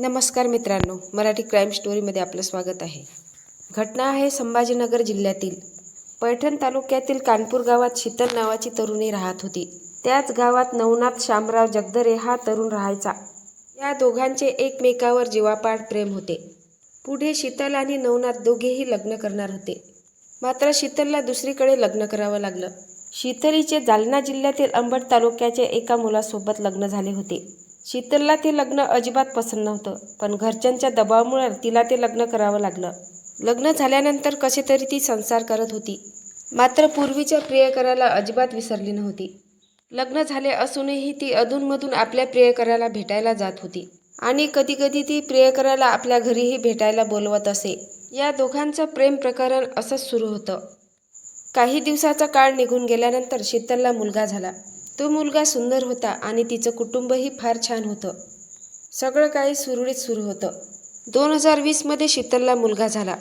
नमस्कार मित्रांनो मराठी क्राईम स्टोरीमध्ये आपलं स्वागत आहे. घटना आहे संभाजीनगर जिल्ह्यातील. पैठण तालुक्यातील कानपूर गावात शीतल नावाची तरुणी राहत होती. त्याच गावात नवनाथ शामराव जगदरे हा तरुण राहायचा. या दोघांचे एकमेकावर जीवापाड प्रेम होते. पुढे शीतल आणि नवनाथ दोघेही लग्न करणार होते. मात्र शीतलला दुसरीकडे लग्न करावं लागलं. शीतलीचे जालना जिल्ह्यातील अंबड तालुक्याच्या एका मुलासोबत लग्न झाले होते. शीतलला ते लग्न अजिबात पसंत नव्हतं पण घरच्यांच्या दबावामुळे तिला ते लग्न करावं लागलं. लग्न झाल्यानंतर कसे तरी ती संसार करत होती. मात्र पूर्वीच्या प्रियकराला अजिबात विसरली नव्हती. लग्न झाले असूनही ती अधूनमधून आपल्या प्रियकराला भेटायला जात होती. आणि कधीकधी ती प्रियकराला आपल्या घरीही भेटायला बोलवत असे. या दोघांचं प्रेम प्रकरण असंच सुरू होतं. काही दिवसाचा काळ निघून गेल्यानंतर शीतलला मुलगा झाला. तो मुलगा सुंदर होता आणि तिचं कुटुंबही फार छान होतं. सगळं काही सुरळीत सुरू होतं. दोन हजार वीसमध्ये शीतलला मुलगा झाला.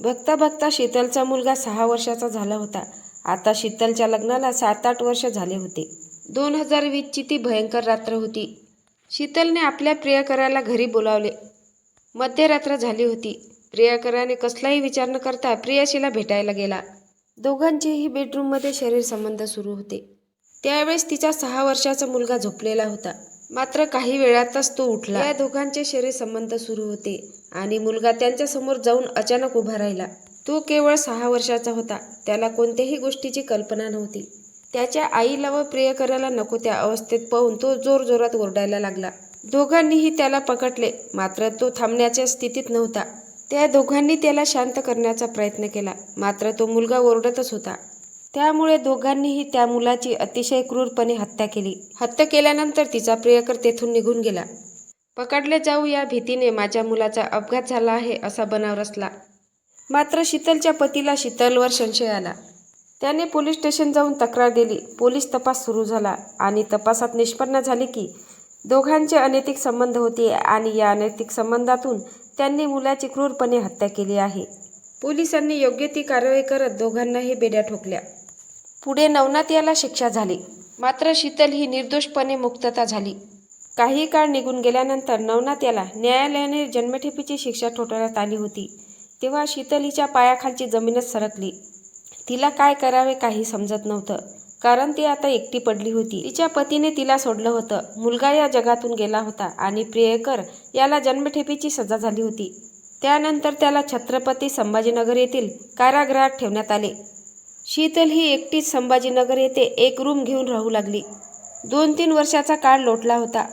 बघता बघता शीतलचा मुलगा सहा वर्षाचा झाला होता. आता शीतलच्या लग्नाला सात आठ वर्ष झाले होते. दोन हजार वीसची ती भयंकर रात्र होती. शीतलने आपल्या प्रियकराला घरी बोलावले. मध्यरात्र झाली होती. प्रियकराने कसलाही विचार न करता प्रियशीला भेटायला गेला. दोघांचेही बेडरूममध्ये शरीर संबंध सुरू होते. त्यावेळेस तिचा सहा वर्षाचा मुलगा झोपलेला होता. मात्र काही वेळातच तो उठला. या दोघांचे शरीर संबंध सुरू होते आणि मुलगा त्यांच्यासमोर जाऊन अचानक उभा राहिला. तो केवळ सहा वर्षाचा होता. त्याला कोणत्याही गोष्टीची कल्पना नव्हती. त्याच्या आईला व प्रियकराला नको त्या अवस्थेत पाहून तो जोर जोरात ओरडायला लागला. दोघांनीही त्याला पकडले मात्र तो थांबण्याच्या स्थितीत नव्हता. त्या दोघांनी त्याला शांत करण्याचा प्रयत्न केला. मात्र तो मुलगा ओरडतच होता. त्यामुळे दोघांनीही त्या मुलाची अतिशय क्रूरपणे हत्या केली. हत्या केल्यानंतर तिचा प्रियकर तेथून निघून गेला. पकडले जाऊ या भीतीने माझ्या मुलाचा अपघात झाला आहे असा बनाव रचला. मात्र शीतलच्या पतीला शीतलवर संशय आला. त्याने पोलीस स्टेशन जाऊन तक्रार दिली. पोलीस तपास सुरू झाला आणि तपासात निष्पन्न झाले की दोघांचे अनैतिक संबंध होते आणि या अनैतिक संबंधातून त्यांनी मुलाची क्रूरपणे हत्या केली आहे. पोलिसांनी योग्य ती कारवाई करत दोघांनाही बेड्या ठोकल्या. पुढे नवनाथ याला शिक्षा झाली. मात्र शीतल ही निर्दोषपणे मुक्तता झाली. काही काळ निघून गेल्यानंतर नवनाथ याला न्यायालयाने जन्मठेपीची शिक्षा ठोठावण्यात आली होती. तेव्हा शीतल हिच्या पायाखालची जमीनच सरकली. तिला काय करावे काही समजत नव्हतं. कारण ती आता एकटी पडली होती. तिच्या पतीने तिला सोडलं होतं. मुलगा या जगातून गेला होता आणि प्रियकर याला जन्मठेपीची सजा झाली होती. त्यानंतर त्याला छत्रपती संभाजीनगर येथील कारागृहात ठेवण्यात आले. शीतल ही एकटीच संभाजीनगर येथे एक रूम घेऊन राहू लागली. दोन तीन वर्षाचा काळ लोटला होता.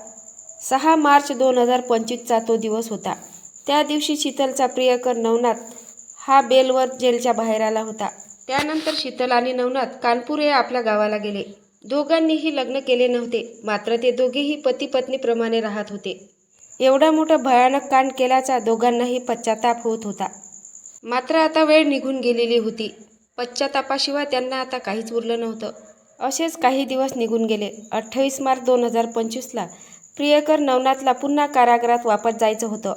सहा मार्च दोन हजार पंचवीसचा तो दिवस होता. त्या दिवशी शीतलचा प्रियकर नवनाथ हा बेलवर जेलच्या बाहेर आला होता. त्यानंतर शीतल आणि नवनाथ कानपूर या आपल्या गावाला गेले. दोघांनीही लग्न केले नव्हते. मात्र ते दोघेही पती पत्नीप्रमाणे राहत होते. एवढा मोठा भयानक कांड केल्याचा दोघांनाही पश्चाताप होत होता. मात्र आता वेळ निघून गेलेली होती. पश्चातापाशिवाय त्यांना आता काहीच उरलं नव्हतं. असेच काही दिवस निघून गेले. अठ्ठावीस मार्च दोन हजार पंचवीसला प्रियकर नवनाथला पुन्हा कारागृहात वापस जायचं होतं.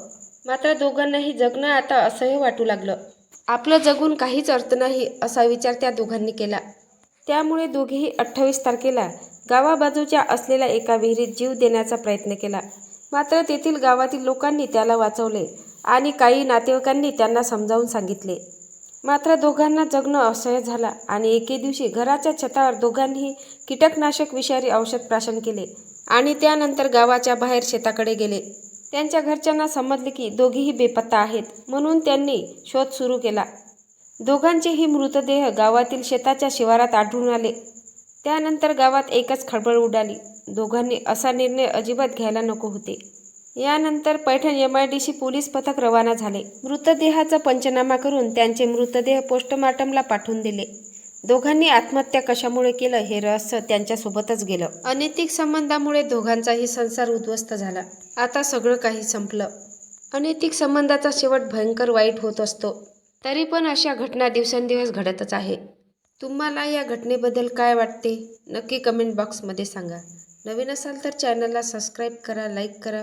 मात्र दोघांनाही जगणं आता असह्य वाटू लागलं. आपलं जगून काहीच अर्थ नाही असा विचार त्या दोघांनी केला. त्यामुळे दोघेही अठ्ठावीस तारखेला गावाबाजूच्या असलेल्या एका विहिरीत जीव देण्याचा प्रयत्न केला. मात्र तेथील गावातील लोकांनी त्याला वाचवले आणि काही नातेवाईकांनी त्यांना समजावून सांगितले. मात्र दोघांना जगणं असह्य झाला आणि एके दिवशी घराच्या छतावर दोघांनीही कीटकनाशक विषारी औषध प्राशन केले आणि त्यानंतर गावाच्या बाहेर शेताकडे गेले. त्यांच्या घरच्यांना समजले की दोघीही बेपत्ता आहेत म्हणून त्यांनी शोध सुरू केला. दोघांचेही मृतदेह गावातील शेताच्या शिवारात आढळून आले. त्यानंतर गावात एकच खळबळ उडाली. दोघांनी असा निर्णय अजिबात घ्यायला नको होते. यानंतर Paithan M I D C police पथक रवाना झाले. मृतदेहाचा पंचनामा करून त्यांचे मृतदेह पोस्टमार्टमला पाठवून दिले. दोघांनी आत्महत्या कशामुळे केलं हे रहस्य त्यांच्यासोबतच गेलं. अनैतिक संबंधामुळे दोघांचाही संसार उद्ध्वस्त झाला. आता सगळं काही संपलं. अनैतिक संबंधाचा शेवट भयंकर वाईट होत असतो. तरी पण अशा घटना दिवसेंदिवस घडतच आहे. तुम्हाला या घटनेबद्दल काय वाटते? नक्की कमेंट बॉक्समध्ये सांगा. नवीन असाल तर चॅनलला सबस्क्राईब करा लाईक करा.